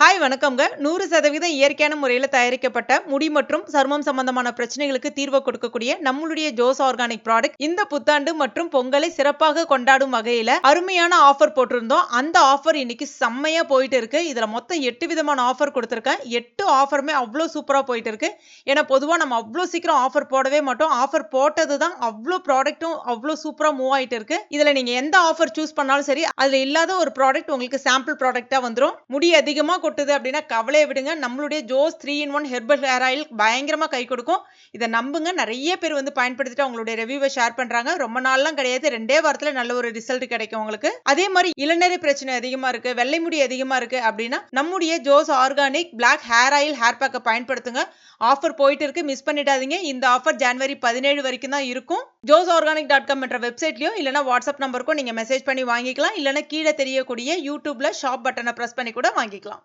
Hi வணக்கம்ங்க. நூறு சதவீதம் இயற்கையான முறையில் தயாரிக்கப்பட்ட முடி மற்றும் சருமம் சம்பந்தமான பிரச்சனைகளுக்கு தீர்வு கொடுக்கக்கூடிய நம்மளுடைய ஜோஸ் ஆர்கானிக் ப்ராடக்ட் இந்த புத்தாண்டு மற்றும் பொங்கலை சிறப்பாக கொண்டாடும் வகையில அருமையான ஆஃபர் போட்டிருந்தோம். அந்த ஆஃபர் இன்னைக்கு செம்மையா போயிட்டு இருக்கு. இதுல மொத்தம் எட்டு விதமான ஆஃபர் கொடுத்துருக்கேன். எட்டு ஆஃபருமே அவ்வளோ சூப்பரா போயிட்டு இருக்கு. ஏன்னா பொதுவாக நம்ம அவ்வளோ சீக்கிரம் ஆஃபர் போடவே மாட்டோம். ஆஃபர் போட்டது தான் அவ்வளோ ப்ராடக்ட்டும் அவ்வளோ சூப்பரா மூவ் ஆயிட்டு இருக்கு. இதுல நீங்க எந்த ஆஃபர் சூஸ் பண்ணாலும் சரி அதுல இல்லாத ஒரு ப்ராடக்ட் உங்களுக்கு சாம்பிள் ப்ராடக்டா வந்துடும் முடி அதிகமாக கொட்டுது அப்படின்னா கவலையை விடுங்க. நம்மளுடைய Jose three in one herbal hair oil பயங்கரமாக கை கொடுக்கும். இதை நம்புங்க. நிறைய பேர் வந்து பயன்படுத்திட்டு அவங்களுடைய ரிவ்யூவை ஷேர் பண்ணுறாங்க ரொம்ப நாள்லாம் கிடையாது. ரெண்டே வாரத்தில் நல்ல ஒரு ரிசல்ட் கிடைக்கும் உங்களுக்கு. அதே மாதிரி இளநரை பிரச்சனை அதிகமாக இருக்கு. வெள்ளை முடி அதிகமாக இருக்கு அப்படின்னா நம்முடைய Jose organic black hair oil hair பேக்கை பயன்படுத்துங்க. ஆஃபர் போயிட்டு இருக்கு. மிஸ் பண்ணிடாதீங்க. இந்த ஆஃபர் ஜனவரி பதினேழு வரைக்கும் தான் இருக்கும். ஜோஸ் ஆர்கானிக் டாட் காம் என்ற வெப்சைட்லயோ இல்லைனா வாட்ஸ்அப் நம்பருக்கும் நீங்க மெசேஜ் பண்ணி வாங்கிக்கலாம். இல்லைனா கீழே தெரியக்கூடிய யூடியூப்ல ஷாப் பட்டனை ப்ரெஸ் பண்ணி கூட வாங்கிக்கலாம்.